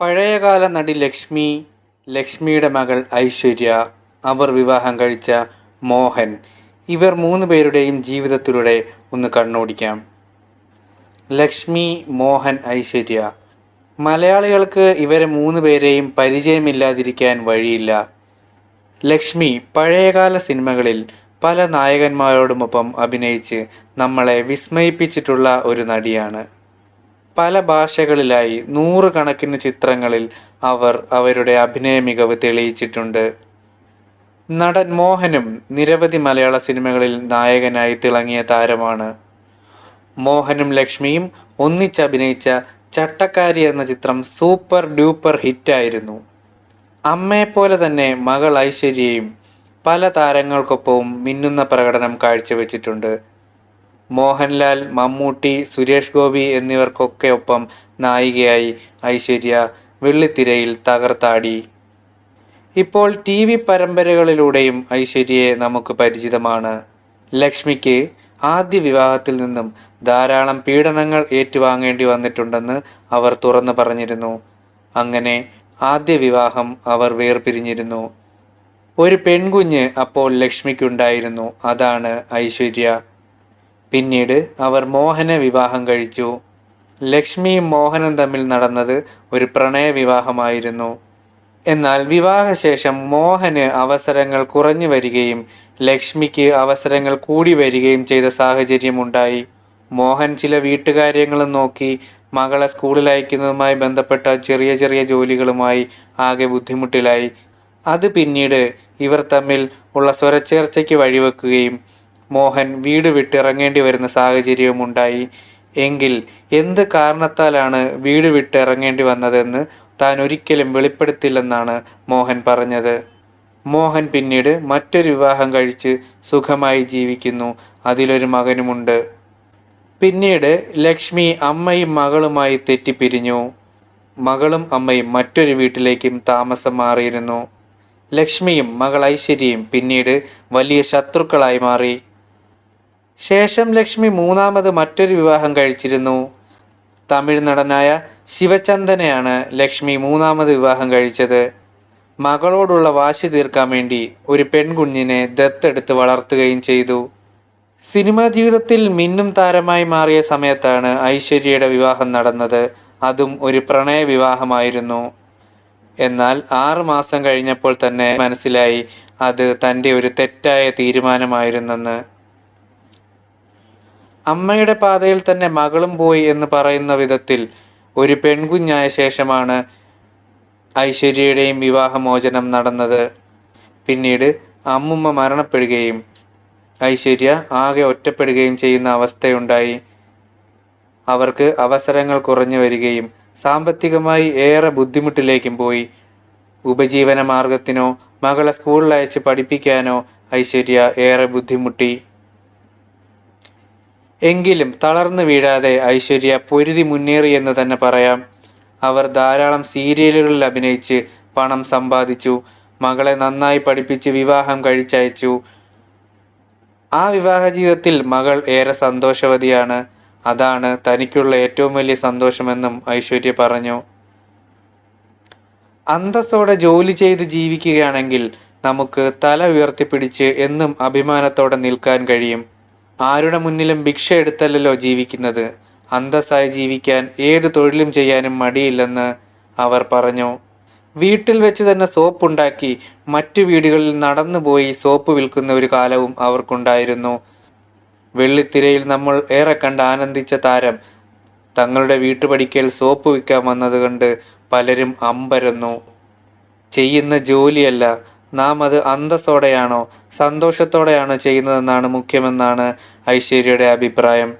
പഴയകാല നടി ലക്ഷ്മി ലക്ഷ്മിയുടെ മകൾ ഐശ്വര്യ അവർ വിവാഹം കഴിച്ച മോഹൻ ഇവർ മൂന്ന് പേരുടെയും ജീവിതത്തിലൂടെ ഒന്ന് കണ്ണോടിക്കാം. ലക്ഷ്മി മോഹൻ ഐശ്വര്യ. മലയാളികൾക്ക് ഇവരെ മൂന്ന് പേരെയും പരിചയമില്ലാതിരിക്കാൻ വഴിയില്ല. ലക്ഷ്മി പഴയകാല സിനിമകളിൽ പല നായകന്മാരോടുമൊപ്പം അഭിനയിച്ച് നമ്മളെ വിസ്മയിപ്പിച്ചിട്ടുള്ള ഒരു നടിയാണ്. പല ഭാഷകളിലായി നൂറുകണക്കിന് ചിത്രങ്ങളിൽ അവർ അവരുടെ അഭിനയ മികവ് തെളിയിച്ചിട്ടുണ്ട്. നടൻ മോഹനും നിരവധി മലയാള സിനിമകളിൽ നായകനായി തിളങ്ങിയ താരമാണ്. മോഹനും ലക്ഷ്മിയും ഒന്നിച്ചഭിനയിച്ച ചട്ടക്കാരി എന്ന ചിത്രം സൂപ്പർ ഡ്യൂപ്പർ ഹിറ്റായിരുന്നു. അമ്മയെപ്പോലെ തന്നെ മകൾ ഐശ്വര്യയും പല താരങ്ങൾക്കൊപ്പവും മിന്നുന്ന പ്രകടനം കാഴ്ചവെച്ചിട്ടുണ്ട്. മോഹൻലാൽ മമ്മൂട്ടി സുരേഷ് ഗോപി എന്നിവർക്കൊക്കെ ഒപ്പം നായികയായി ഐശ്വര്യ വെള്ളിത്തിരയിൽ തകർത്താടി. ഇപ്പോൾ ടി വി പരമ്പരകളിലൂടെയും ഐശ്വര്യയെ നമുക്ക് പരിചിതമാണ്. ലക്ഷ്മിക്ക് ആദ്യ വിവാഹത്തിൽ നിന്നും ധാരാളം പീഡനങ്ങൾ ഏറ്റുവാങ്ങേണ്ടി വന്നിട്ടുണ്ടെന്ന് അവർ തുറന്നു പറഞ്ഞിരുന്നു. അങ്ങനെ ആദ്യ വിവാഹം അവർ വേർപിരിഞ്ഞിരുന്നു. ഒരു പെൺകുഞ്ഞ് അപ്പോൾ ലക്ഷ്മിക്കുണ്ടായിരുന്നു. അതാണ് ഐശ്വര്യ. പിന്നീട് അവർ മോഹനെ വിവാഹം കഴിച്ചു. ലക്ഷ്മിയും മോഹനും തമ്മിൽ നടന്നത് ഒരു പ്രണയ വിവാഹമായിരുന്നു. എന്നാൽ വിവാഹശേഷം മോഹന് അവസരങ്ങൾ കുറഞ്ഞു വരികയും ലക്ഷ്മിക്ക് അവസരങ്ങൾ കൂടി വരികയും ചെയ്ത സാഹചര്യമുണ്ടായി മോഹൻ ചില വീട്ടുകാര്യങ്ങളും നോക്കി മകളെ സ്കൂളിൽ അയക്കുന്നതുമായി ബന്ധപ്പെട്ട ചെറിയ ചെറിയ ജോലികളുമായി ആകെ ബുദ്ധിമുട്ടിലായി. അത് പിന്നീട് ഇവർ തമ്മിൽ ഉള്ള സ്വരച്ചേർച്ചയ്ക്ക് വഴിവെക്കുകയും മോഹൻ വീട് വിട്ടിറങ്ങേണ്ടി വരുന്ന സാഹചര്യവും ഉണ്ടായി. എങ്കിൽ എന്ത് കാരണത്താലാണ് വീട് വിട്ടിറങ്ങേണ്ടി വന്നതെന്ന് താൻ ഒരിക്കലും വെളിപ്പെടുത്തില്ലെന്നാണ് മോഹൻ പറഞ്ഞത്. മോഹൻ പിന്നീട് മറ്റൊരു വിവാഹം കഴിച്ച് സുഖമായി ജീവിക്കുന്നു. അതിലൊരു മകനുമുണ്ട്. പിന്നീട് ലക്ഷ്മി അമ്മയും മകളുമായി തെറ്റിപ്പിരിഞ്ഞു. മകളും അമ്മയും മറ്റൊരു വീട്ടിലേക്കും താമസം മാറിയിരുന്നു. ലക്ഷ്മിയും മകൾ ഐശ്വര്യയും പിന്നീട് വലിയ ശത്രുക്കളായി മാറി. ശേഷം ലക്ഷ്മി മൂന്നാമത് മറ്റൊരു വിവാഹം കഴിച്ചിരുന്നു. തമിഴ് നടനായ ശിവചന്ദനെയാണ് ലക്ഷ്മി മൂന്നാമത് വിവാഹം കഴിച്ചത്. മകളോടുള്ള വാശി തീർക്കാൻ വേണ്ടി ഒരു പെൺകുഞ്ഞിനെ ദത്തെടുത്ത് വളർത്തുകയും ചെയ്തു. സിനിമാ ജീവിതത്തിൽ മിന്നും താരമായി മാറിയ സമയത്താണ് ഐശ്വര്യയുടെ വിവാഹം നടന്നത്. അതും ഒരു പ്രണയ വിവാഹമായിരുന്നു. എന്നാൽ ആറു മാസം കഴിഞ്ഞപ്പോൾ തന്നെ മനസ്സിലായി അത് തന്റെ ഒരു തെറ്റായ തീരുമാനമായിരുന്നെന്ന്. അമ്മയുടെ പാതയിൽ തന്നെ മകളും പോയി എന്ന് പറയുന്ന വിധത്തിൽ ഒരു പെൺകുഞ്ഞായ ശേഷമാണ് ഐശ്വര്യയുടെയും വിവാഹമോചനം നടന്നത്. പിന്നീട് അമ്മുമ്മ മരണപ്പെടുകയും ഐശ്വര്യ ആകെ ഒറ്റപ്പെടുകയും ചെയ്യുന്ന അവസ്ഥയുണ്ടായി. അവർക്ക് അവസരങ്ങൾ കുറഞ്ഞു വരികയും സാമ്പത്തികമായി ഏറെ ബുദ്ധിമുട്ടിലേക്കും പോയി. ഉപജീവന മാർഗത്തിനോ മകളെ സ്കൂളിൽ അയച്ച് പഠിപ്പിക്കാനോ ഐശ്വര്യ ഏറെ ബുദ്ധിമുട്ടി. എങ്കിലും തളർന്നു വീഴാതെ ഐശ്വര്യ പൊരുതി മുന്നേറിയെന്ന് തന്നെ പറയാം. അവർ ധാരാളം സീരിയലുകളിൽ അഭിനയിച്ച് പണം സമ്പാദിച്ചു. മകളെ നന്നായി പഠിപ്പിച്ച് വിവാഹം കഴിച്ചയച്ചു. ആ വിവാഹ ജീവിതത്തിൽ മകൾ ഏറെ സന്തോഷവതിയാണ്. അതാണ് തനിക്കുള്ള ഏറ്റവും വലിയ സന്തോഷമെന്നും ഐശ്വര്യ പറഞ്ഞു. അന്തസ്സോടെ ജോലി ചെയ്ത് ജീവിക്കുകയാണെങ്കിൽ നമുക്ക് തല ഉയർത്തിപ്പിടിച്ച് എന്നും അഭിമാനത്തോടെ നിൽക്കാൻ കഴിയും. ആരുടെ മുന്നിലും ഭിക്ഷ എടുത്തല്ലോ ജീവിക്കുന്നത്? അന്തസ്സായി ജീവിക്കാൻ ഏത് തൊഴിലും ചെയ്യാനും മടിയില്ലെന്ന് അവർ പറഞ്ഞു. വീട്ടിൽ വെച്ച് തന്നെ സോപ്പ് ഉണ്ടാക്കി മറ്റു വീടുകളിൽ നടന്നുപോയി സോപ്പ് വിൽക്കുന്ന ഒരു കാലവും അവർക്കുണ്ടായിരുന്നു. വെള്ളിത്തിരയിൽ നമ്മൾ ഏറെ കണ്ട് ആനന്ദിച്ച താരം തങ്ങളുടെ വീട്ടുപടിക്കൽ സോപ്പ് വിൽക്കാൻ വന്നത് കണ്ട് പലരും അമ്പരന്നു. ചെയ്യുന്ന ജോലിയല്ല നാം അത് അന്തസ്സോടെയാണോ സന്തോഷത്തോടെയാണോ ചെയ്യുന്നതെന്നാണ് മുഖ്യമെന്നാണ് ഐശ്വര്യയുടെ അഭിപ്രായം.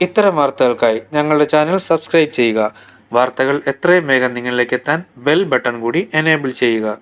ഇത്തരം വാർത്തകൾക്കായി ഞങ്ങളുടെ ചാനൽ സബ്സ്ക്രൈബ് ചെയ്യുക. വാർത്തകൾ എത്രയും വേഗം നിങ്ങളിലേക്ക് എത്താൻ ബെൽ ബട്ടൺ കൂടി എനേബിൾ ചെയ്യുക.